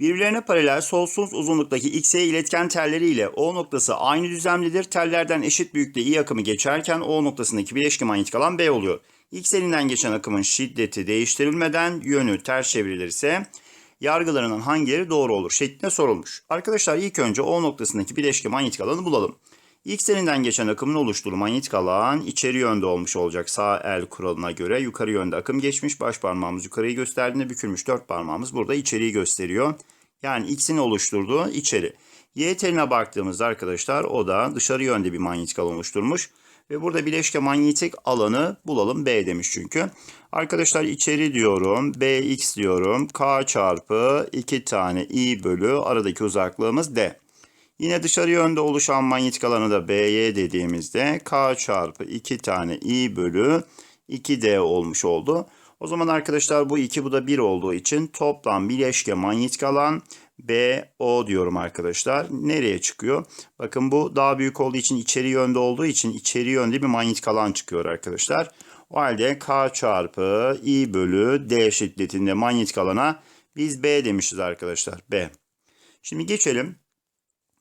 Birbirlerine paralel sonsuz uzunluktaki XY iletken telleri ile O noktası aynı düzlemdedir. Tellerden eşit büyüklükte I akımı geçerken O noktasındaki bileşke manyetik alan B oluyor. X elinden geçen akımın şiddeti değiştirilmeden yönü ters çevrilirse yargılarının hangileri doğru olur şeklinde sorulmuş. Arkadaşlar ilk önce O noktasındaki bileşke manyetik alanı bulalım. X elinden geçen akımın oluşturduğu manyetik alan içeri yönde olmuş olacak sağ el kuralına göre. Yukarı yönde akım geçmiş. Baş parmağımız yukarıyı gösterdiğinde bükülmüş dört parmağımız burada içeriği gösteriyor. Yani X'in oluşturduğu içeri. Y teline baktığımızda arkadaşlar o da dışarı yönde bir manyetik alan oluşturmuş. Ve burada bileşke manyetik alanı bulalım. B demiş çünkü. Arkadaşlar içeri diyorum. Bx diyorum. K çarpı 2 tane I bölü aradaki uzaklığımız D. Yine dışarı yönde oluşan manyetik alanı da BY dediğimizde K çarpı 2 tane I bölü 2D olmuş oldu. O zaman arkadaşlar bu 2 bu da 1 olduğu için toplam bileşke manyetik alan BO diyorum arkadaşlar. Nereye çıkıyor? Bakın bu daha büyük olduğu için içeri yönde olduğu için içeri yönde bir manyetik alan çıkıyor arkadaşlar. O halde K çarpı I bölü D şiddetinde manyetik alana biz B demişiz arkadaşlar. B. Şimdi geçelim.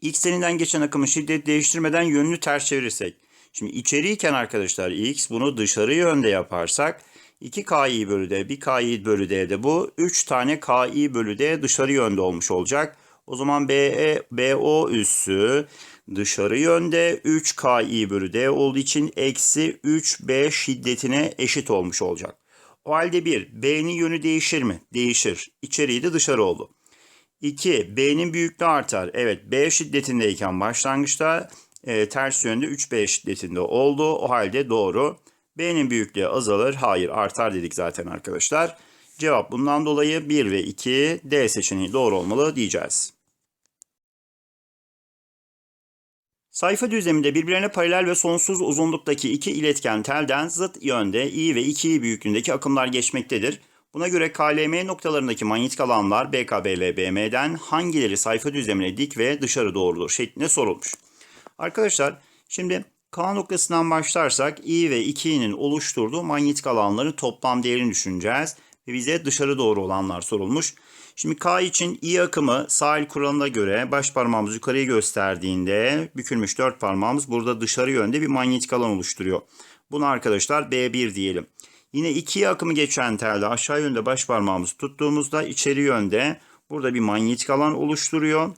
X elinden geçen akımın şiddet değiştirmeden yönünü ters çevirirsek. Şimdi içeriyken arkadaşlar X bunu dışarı yönde yaparsak 2 KI bölü D, 1 KI bölü D'de bu 3 tane KI bölü D dışarı yönde olmuş olacak. O zaman BE, BO üssü dışarı yönde 3 KI bölü D olduğu için eksi 3B şiddetine eşit olmuş olacak. O halde 1. B'nin yönü değişir mi? Değişir. İçeriği de dışarı oldu. 2. B'nin büyüklüğü artar. Evet B şiddetindeyken başlangıçta e, ters yönde 3B şiddetinde oldu. O halde doğru. B'nin büyüklüğü azalır. Hayır artar dedik zaten arkadaşlar. Cevap bundan dolayı 1 ve 2 D seçeneği doğru olmalı diyeceğiz. Sayfa düzleminde birbirlerine paralel ve sonsuz uzunluktaki iki iletken telden zıt yönde I ve 2I büyüklüğündeki akımlar geçmektedir. Buna göre KLM noktalarındaki manyetik alanlar BKBL BM'den hangileri sayfa düzlemine dik ve dışarı doğrudur şeklinde sorulmuş. Arkadaşlar şimdi K noktasından başlarsak I ve 2i'nin oluşturduğu manyetik alanların toplam değerini düşüneceğiz. Ve bize dışarı doğru olanlar sorulmuş. Şimdi K için I akımı sahil kuralına göre baş parmağımız yukarıya gösterdiğinde bükülmüş dört parmağımız burada dışarı yönde bir manyetik alan oluşturuyor. Bunu arkadaşlar B1 diyelim. Yine ikiye akımı geçen telde aşağı yönde baş parmağımızı tuttuğumuzda içeri yönde burada bir manyetik alan oluşturuyor.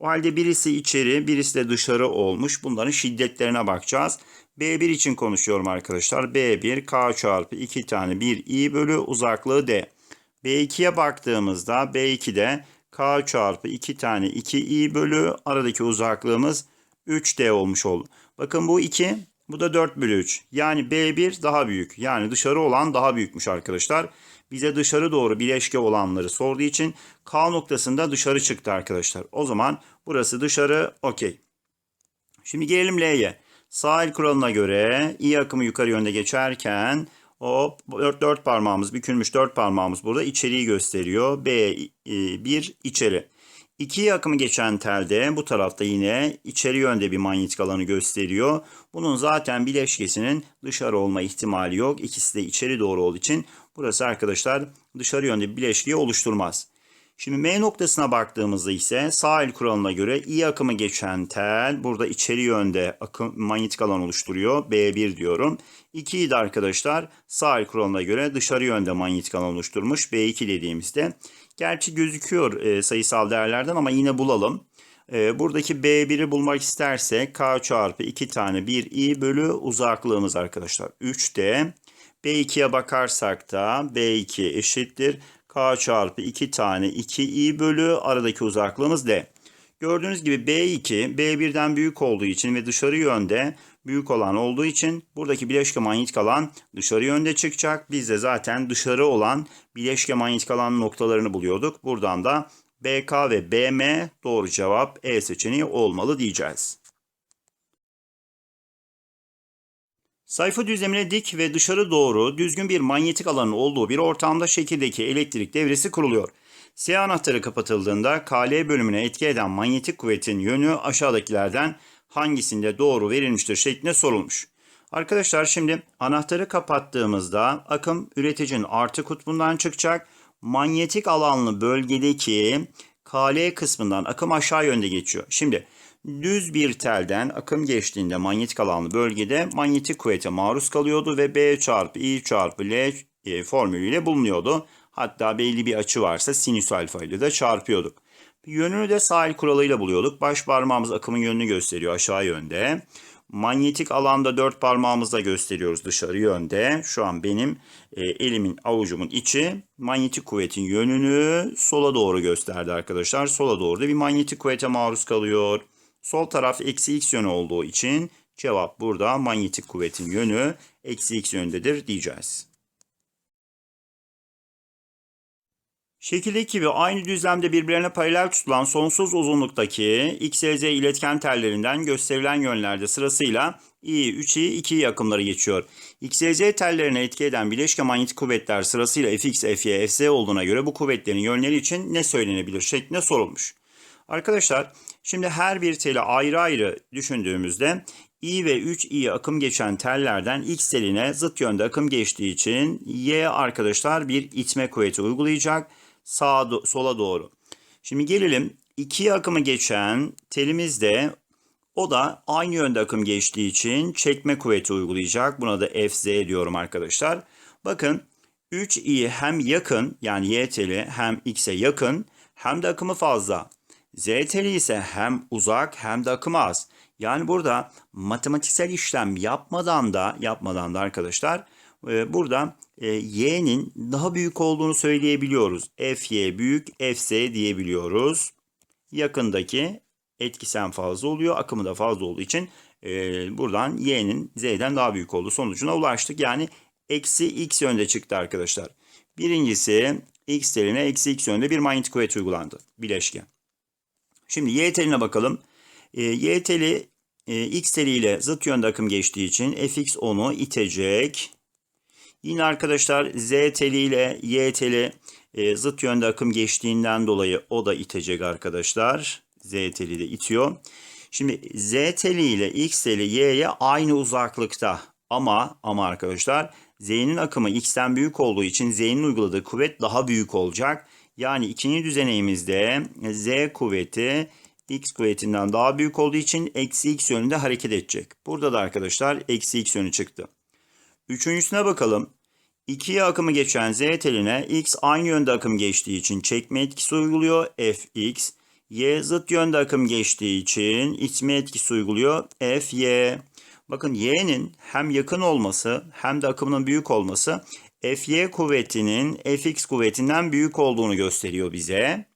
O halde birisi içeri, birisi de dışarı olmuş. Bunların şiddetlerine bakacağız. B1 için konuşuyorum arkadaşlar. B1 K çarpı 2 tane 1 I bölü uzaklığı D. B2'ye baktığımızda B2'de K çarpı 2 tane 2 I bölü aradaki uzaklığımız 3D olmuş oldu. Bakın bu 2 bu da 4 bölü 3. Yani B1 daha büyük. Yani dışarı olan daha büyükmüş arkadaşlar. Bize dışarı doğru bileşke olanları sorduğu için K noktasında dışarı çıktı arkadaşlar. O zaman burası dışarı okey. Şimdi gelelim L'ye. Sahil kuralına göre I akımı yukarı yönde geçerken o 4, 4 parmağımız bükülmüş 4 parmağımız burada içeriği gösteriyor. B1 içeri. 2 akımı geçen telde bu tarafta yine içeri yönde bir manyetik alanı gösteriyor. Bunun zaten bileşkesinin dışarı olma ihtimali yok. İkisi de içeri doğru olduğu için burası arkadaşlar dışarı yönde bir bileşkeyi oluşturmaz. Şimdi M noktasına baktığımızda ise sahil kuralına göre I akımı geçen tel burada içeri yönde akım, manyetik alan oluşturuyor. B1 diyorum. 2'yi de arkadaşlar sahil kuralına göre dışarı yönde manyetik alan oluşturmuş. B2 dediğimizde. Gerçi gözüküyor e, sayısal değerlerden ama yine bulalım. E, buradaki B1'i bulmak istersek K çarpı 2 tane 1 I bölü uzaklığımız arkadaşlar 3D. B2'ye bakarsak da B2 eşittir. K çarpı 2 tane 2i bölü aradaki uzaklığımız d. Gördüğünüz gibi B2 B1'den büyük olduğu için ve dışarı yönde büyük olan olduğu için buradaki bileşke manyetik alan dışarı yönde çıkacak. Biz de zaten dışarı olan bileşke manyetik alan noktalarını buluyorduk. Buradan da BK ve BM doğru cevap E seçeneği olmalı diyeceğiz. Sayfa düzlemine dik ve dışarı doğru düzgün bir manyetik alanın olduğu bir ortamda şekildeki elektrik devresi kuruluyor. S anahtarı kapatıldığında KL bölümüne etki eden manyetik kuvvetin yönü aşağıdakilerden hangisinde doğru verilmiştir şeklinde sorulmuş. Arkadaşlar şimdi anahtarı kapattığımızda akım üreticinin artı kutbundan çıkacak. Manyetik alanlı bölgedeki KL kısmından akım aşağı yönde geçiyor. Şimdi düz bir telden akım geçtiğinde manyetik alanlı bölgede manyetik kuvvete maruz kalıyordu ve B çarpı I çarpı L e, formülüyle bulunuyordu. Hatta belli bir açı varsa sinüs alfa ile de çarpıyorduk. Yönünü de sahil kuralıyla buluyorduk. Baş parmağımız akımın yönünü gösteriyor aşağı yönde. Manyetik alanda dört parmağımızla gösteriyoruz dışarı yönde. Şu an benim e, elimin avucumun içi manyetik kuvvetin yönünü sola doğru gösterdi arkadaşlar. Sola doğru da bir manyetik kuvvete maruz kalıyor. Sol taraf eksi x yönü olduğu için cevap burada manyetik kuvvetin yönü eksi x yönündedir diyeceğiz. Şekildeki gibi aynı düzlemde birbirlerine paralel tutulan sonsuz uzunluktaki X, Y, Z iletken tellerinden gösterilen yönlerde sırasıyla I, 3I, 2I akımları geçiyor. X, Y, Z tellerine etki eden bileşke manyetik kuvvetler sırasıyla Fx, Fy, Fz olduğuna göre bu kuvvetlerin yönleri için ne söylenebilir şeklinde sorulmuş. Arkadaşlar şimdi her bir teli ayrı ayrı düşündüğümüzde I ve 3I akım geçen tellerden X teline zıt yönde akım geçtiği için Y arkadaşlar bir itme kuvveti uygulayacak sağa sola doğru. Şimdi gelelim 2 akımı geçen telimizde o da aynı yönde akım geçtiği için çekme kuvveti uygulayacak. Buna da Fz diyorum arkadaşlar. Bakın 3i hem yakın yani y teli hem x'e yakın hem de akımı fazla. Z teli ise hem uzak hem de akımı az. Yani burada matematiksel işlem yapmadan da yapmadan da arkadaşlar e, burada e, y'nin daha büyük olduğunu söyleyebiliyoruz. Fy büyük Fz diyebiliyoruz. Yakındaki etkisen fazla oluyor. Akımı da fazla olduğu için e, buradan y'nin z'den daha büyük olduğu sonucuna ulaştık. Yani eksi x yönde çıktı arkadaşlar. Birincisi x teline eksi x yönde bir manyetik kuvvet uygulandı. Bileşke. Şimdi y teline bakalım. E, y teli e, x teliyle zıt yönde akım geçtiği için fx onu itecek. Yine arkadaşlar z teli ile y teli e, zıt yönde akım geçtiğinden dolayı o da itecek arkadaşlar. Z teli de itiyor. Şimdi Z teli ile X teli Y'ye aynı uzaklıkta ama ama arkadaşlar Z'nin akımı X'ten büyük olduğu için Z'nin uyguladığı kuvvet daha büyük olacak. Yani ikinci düzeneğimizde Z kuvveti X kuvvetinden daha büyük olduğu için eksi X yönünde hareket edecek. Burada da arkadaşlar eksi X yönü çıktı. Üçüncüsüne bakalım. 2'ye akımı geçen Z teline X aynı yönde akım geçtiği için çekme etkisi uyguluyor. Fx. Y zıt yönde akım geçtiği için itme etkisi uyguluyor. Fy. Bakın Y'nin hem yakın olması hem de akımının büyük olması Fy kuvvetinin Fx kuvvetinden büyük olduğunu gösteriyor bize.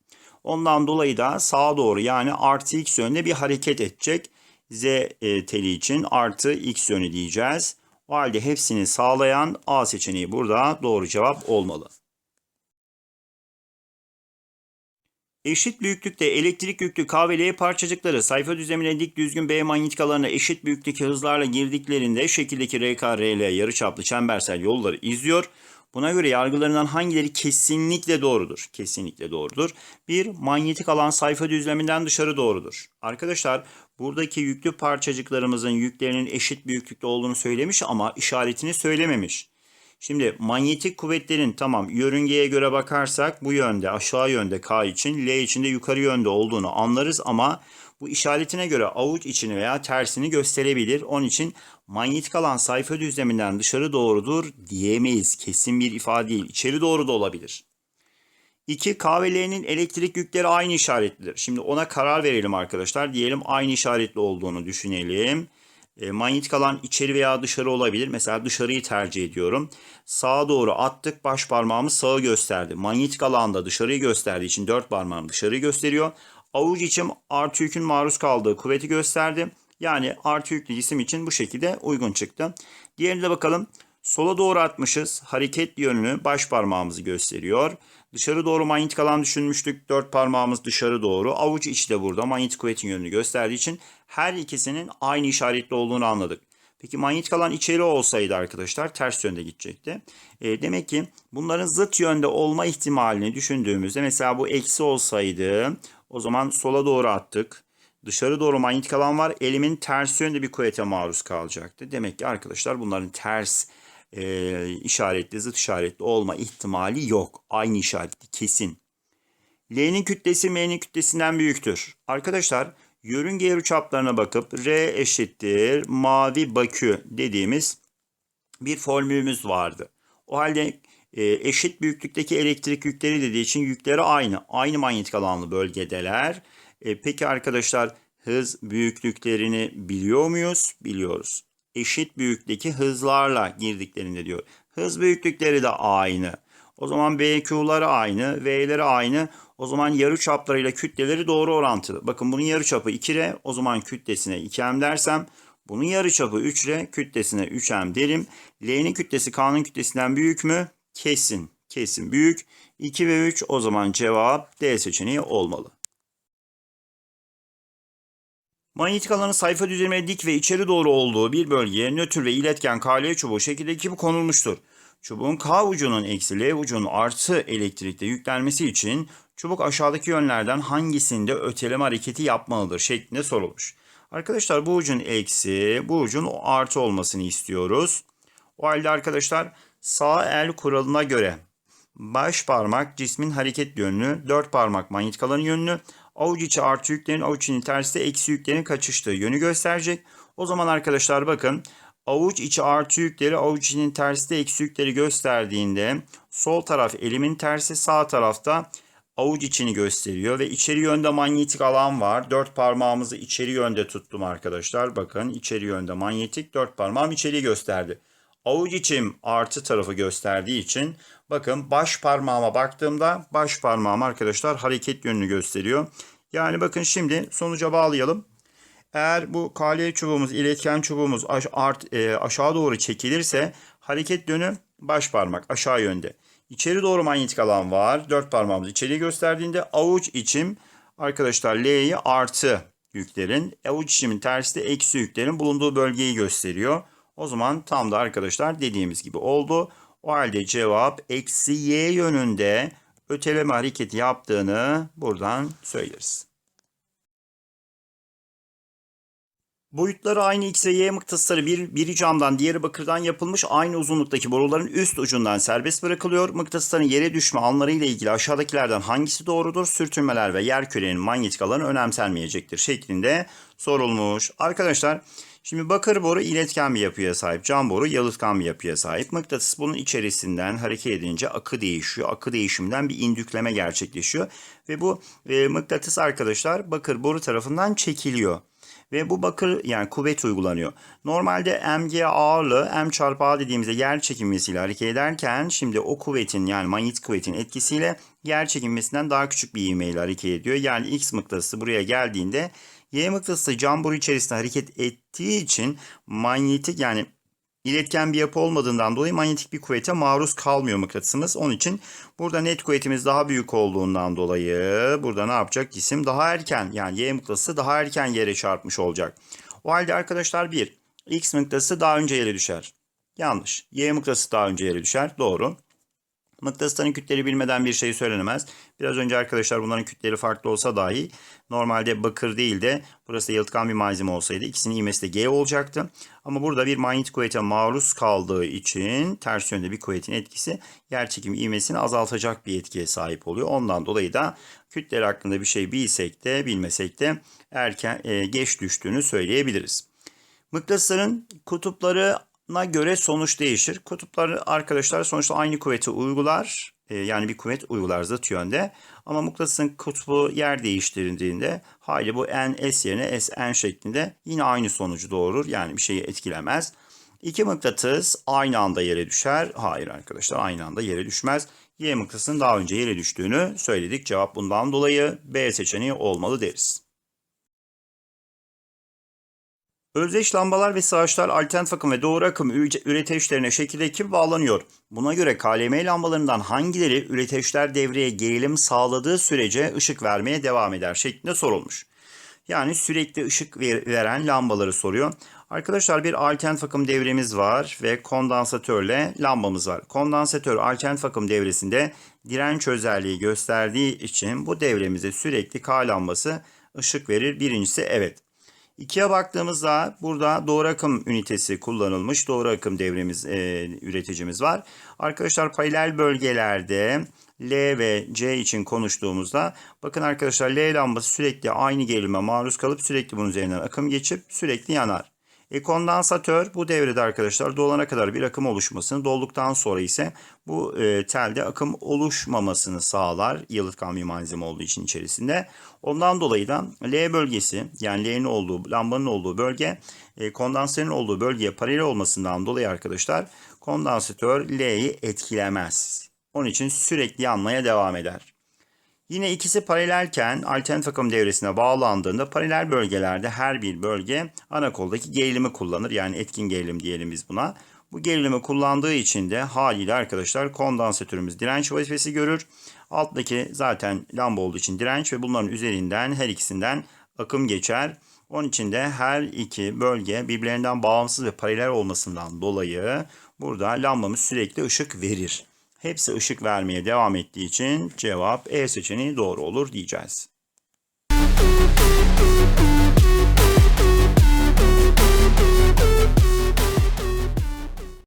Ondan dolayı da sağa doğru yani artı x yönde bir hareket edecek. Z e, teli için artı x yönü diyeceğiz. O halde hepsini sağlayan A seçeneği burada doğru cevap olmalı. Eşit büyüklükte elektrik yüklü K ve L parçacıkları sayfa düzlemine dik düzgün B manyetik alanına eşit büyüklükteki hızlarla girdiklerinde şekildeki RK, RL yarıçaplı çembersel yolları izliyor. Buna göre yargılarından hangileri kesinlikle doğrudur? Kesinlikle doğrudur. Bir, manyetik alan sayfa düzleminden dışarı doğrudur. Arkadaşlar buradaki yüklü parçacıklarımızın yüklerinin eşit büyüklükte olduğunu söylemiş ama işaretini söylememiş. Şimdi manyetik kuvvetlerin tamam yörüngeye göre bakarsak bu yönde aşağı yönde K için L için de yukarı yönde olduğunu anlarız ama bu işaretine göre avuç içini veya tersini gösterebilir. Onun için manyetik alan sayfa düzleminden dışarı doğrudur diyemeyiz. Kesin bir ifade değil. İçeri doğru da olabilir. 2. K ve L'nin elektrik yükleri aynı işaretlidir. Şimdi ona karar verelim arkadaşlar. Diyelim aynı işaretli olduğunu düşünelim. E, manyetik alan içeri veya dışarı olabilir. Mesela dışarıyı tercih ediyorum. Sağa doğru attık. Baş parmağımız sağı gösterdi. Manyetik alanda dışarıyı gösterdiği için dört parmağım dışarıyı gösteriyor. Avuç içim artı yükün maruz kaldığı kuvveti gösterdi. Yani artı yüklü cisim için bu şekilde uygun çıktı. Diğerine bakalım. Sola doğru atmışız. Hareket yönünü baş parmağımızı gösteriyor. Dışarı doğru manyetik alan düşünmüştük. Dört parmağımız dışarı doğru. Avuç içi de burada manyetik kuvvetin yönünü gösterdiği için her ikisinin aynı işaretli olduğunu anladık. Peki manyetik alan içeri olsaydı arkadaşlar ters yönde gidecekti. E, demek ki bunların zıt yönde olma ihtimalini düşündüğümüzde mesela bu eksi olsaydı o zaman sola doğru attık. Dışarı doğru manyetik alan var. Elimin ters yönde bir kuvvete maruz kalacaktı. Demek ki arkadaşlar bunların ters e, işaretli, zıt işaretli olma ihtimali yok. Aynı işaretli kesin. L'nin kütlesi M'nin kütlesinden büyüktür. Arkadaşlar yörünge yarıçaplarına bakıp R eşittir mavi bakü dediğimiz bir formülümüz vardı. O halde e, eşit büyüklükteki elektrik yükleri dediği için yükleri aynı. Aynı manyetik alanlı bölgedeler. E, peki arkadaşlar hız büyüklüklerini biliyor muyuz? Biliyoruz. Eşit büyüklükteki hızlarla girdiklerinde diyor. Hız büyüklükleri de aynı. O zaman BQ'ları aynı, V'leri aynı. O zaman yarı çaplarıyla kütleleri doğru orantılı. Bakın bunun yarı çapı 2R, o zaman kütlesine 2M dersem bunun yarı çapı 3R, kütlesine 3M derim. L'nin kütlesi K'nın kütlesinden büyük mü? Kesin. Kesin büyük. 2 ve 3 o zaman cevap D seçeneği olmalı. Manyetik alanın sayfa düzlemine dik ve içeri doğru olduğu bir bölgeye nötr ve iletken KL çubuğu şekildeki gibi konulmuştur. Çubuğun K ucunun eksi L ucunun artı elektrikte yüklenmesi için çubuk aşağıdaki yönlerden hangisinde öteleme hareketi yapmalıdır şeklinde sorulmuş. Arkadaşlar bu ucun eksi, bu ucun artı olmasını istiyoruz. O halde arkadaşlar sağ el kuralına göre baş parmak cismin hareket yönünü, dört parmak manyetik alanın yönünü, avuç içi artı yüklerin avuç içinin tersi de eksi yüklerin kaçıştığı yönü gösterecek. O zaman arkadaşlar bakın avuç içi artı yükleri avuç içinin tersi de eksi yükleri gösterdiğinde sol taraf elimin tersi sağ tarafta avuç içini gösteriyor ve içeri yönde manyetik alan var. Dört parmağımızı içeri yönde tuttum arkadaşlar. Bakın içeri yönde manyetik dört parmağım içeriği gösterdi. Avuç içim artı tarafı gösterdiği için bakın baş parmağıma baktığımda baş parmağım arkadaşlar hareket yönünü gösteriyor. Yani bakın şimdi sonuca bağlayalım. Eğer bu KL çubuğumuz, iletken çubuğumuz aş art, e, aşağı doğru çekilirse hareket yönü baş parmak aşağı yönde. İçeri doğru manyetik alan var. Dört parmağımız içeriye gösterdiğinde avuç içim arkadaşlar L'yi artı yüklerin, avuç içimin tersi de eksi yüklerin bulunduğu bölgeyi gösteriyor. O zaman tam da arkadaşlar dediğimiz gibi oldu. O halde cevap eksi y yönünde öteleme hareketi yaptığını buradan söyleriz. Boyutları aynı X ve Y mıknatısları bir, biri camdan diğeri bakırdan yapılmış aynı uzunluktaki boruların üst ucundan serbest bırakılıyor. Mıknatısların yere düşme alanları ile ilgili aşağıdakilerden hangisi doğrudur? Sürtünmeler ve yer kürenin manyetik alanı önemsenmeyecektir şeklinde sorulmuş. Arkadaşlar şimdi bakır boru iletken bir yapıya sahip. Cam boru yalıtkan bir yapıya sahip. Mıknatıs bunun içerisinden hareket edince akı değişiyor. Akı değişiminden bir indükleme gerçekleşiyor. Ve bu e, mıknatıs arkadaşlar bakır boru tarafından çekiliyor ve bu bakır yani kuvvet uygulanıyor. Normalde mg ağırlığı m çarpı a dediğimizde yer çekilmesiyle hareket ederken şimdi o kuvvetin yani manyetik kuvvetin etkisiyle yer çekilmesinden daha küçük bir ivmeyle hareket ediyor. Yani x mıknatısı buraya geldiğinde y mıknatısı cam boru içerisinde hareket ettiği için manyetik yani iletken bir yapı olmadığından dolayı manyetik bir kuvvete maruz kalmıyor mıknatısımız. Onun için burada net kuvvetimiz daha büyük olduğundan dolayı burada ne yapacak? Cisim daha erken yani Y mıknatısı daha erken yere çarpmış olacak. O halde arkadaşlar bir X mıknatısı daha önce yere düşer. Yanlış. Y mıknatısı daha önce yere düşer. Doğru. Mıknatısların kütleri bilmeden bir şey söylenemez. Biraz önce arkadaşlar bunların kütleri farklı olsa dahi normalde bakır değil de burası yalıtkan bir malzeme olsaydı ikisinin ivmesi de G olacaktı. Ama burada bir manyetik kuvvete maruz kaldığı için ters yönde bir kuvvetin etkisi yer çekimi ivmesini azaltacak bir etkiye sahip oluyor. Ondan dolayı da kütleri hakkında bir şey bilsek de bilmesek de erken e, geç düştüğünü söyleyebiliriz. Mıknatısların kutupları na göre sonuç değişir. Kutupları arkadaşlar sonuçta aynı kuvveti uygular. E, yani bir kuvvet uygular zıt yönde. Ama mıknatısın kutbu yer değiştirdiğinde hayli bu n s yerine s n şeklinde yine aynı sonucu doğurur. Yani bir şeyi etkilemez. İki mıknatıs aynı anda yere düşer. Hayır arkadaşlar aynı anda yere düşmez. Y mıknatısının daha önce yere düştüğünü söyledik. Cevap bundan dolayı B seçeneği olmalı deriz. Özdeş lambalar ve saçlar alternatif akım ve doğru akım üreteçlerine şekildeki bağlanıyor. Buna göre KLM lambalarından hangileri üreteçler devreye gerilim sağladığı sürece ışık vermeye devam eder şeklinde sorulmuş. Yani sürekli ışık veren lambaları soruyor. Arkadaşlar bir alternatif akım devremiz var ve kondansatörle lambamız var. Kondansatör alternatif akım devresinde direnç özelliği gösterdiği için bu devremize sürekli K lambası ışık verir. Birincisi evet. İkiye baktığımızda burada doğru akım ünitesi kullanılmış. Doğru akım devremiz, e, üreticimiz var. Arkadaşlar paralel bölgelerde L ve C için konuştuğumuzda bakın arkadaşlar L lambası sürekli aynı gerilime maruz kalıp sürekli bunun üzerinden akım geçip sürekli yanar. E kondansatör bu devrede arkadaşlar dolana kadar bir akım oluşmasını, dolduktan sonra ise bu e, telde akım oluşmamasını sağlar. Yalıtkan bir malzeme olduğu için içerisinde. Ondan dolayı da L bölgesi yani L'nin olduğu, lambanın olduğu bölge e, kondansatörün olduğu bölgeye paralel olmasından dolayı arkadaşlar kondansatör L'yi etkilemez. Onun için sürekli yanmaya devam eder. Yine ikisi paralelken alternatif akım devresine bağlandığında paralel bölgelerde her bir bölge ana koldaki gerilimi kullanır. Yani etkin gerilim diyelim biz buna. Bu gerilimi kullandığı için de haliyle arkadaşlar kondansatörümüz direnç vazifesi görür. Alttaki zaten lamba olduğu için direnç ve bunların üzerinden her ikisinden akım geçer. Onun için de her iki bölge birbirlerinden bağımsız ve paralel olmasından dolayı burada lambamız sürekli ışık verir. Hepsi ışık vermeye devam ettiği için cevap E seçeneği doğru olur diyeceğiz.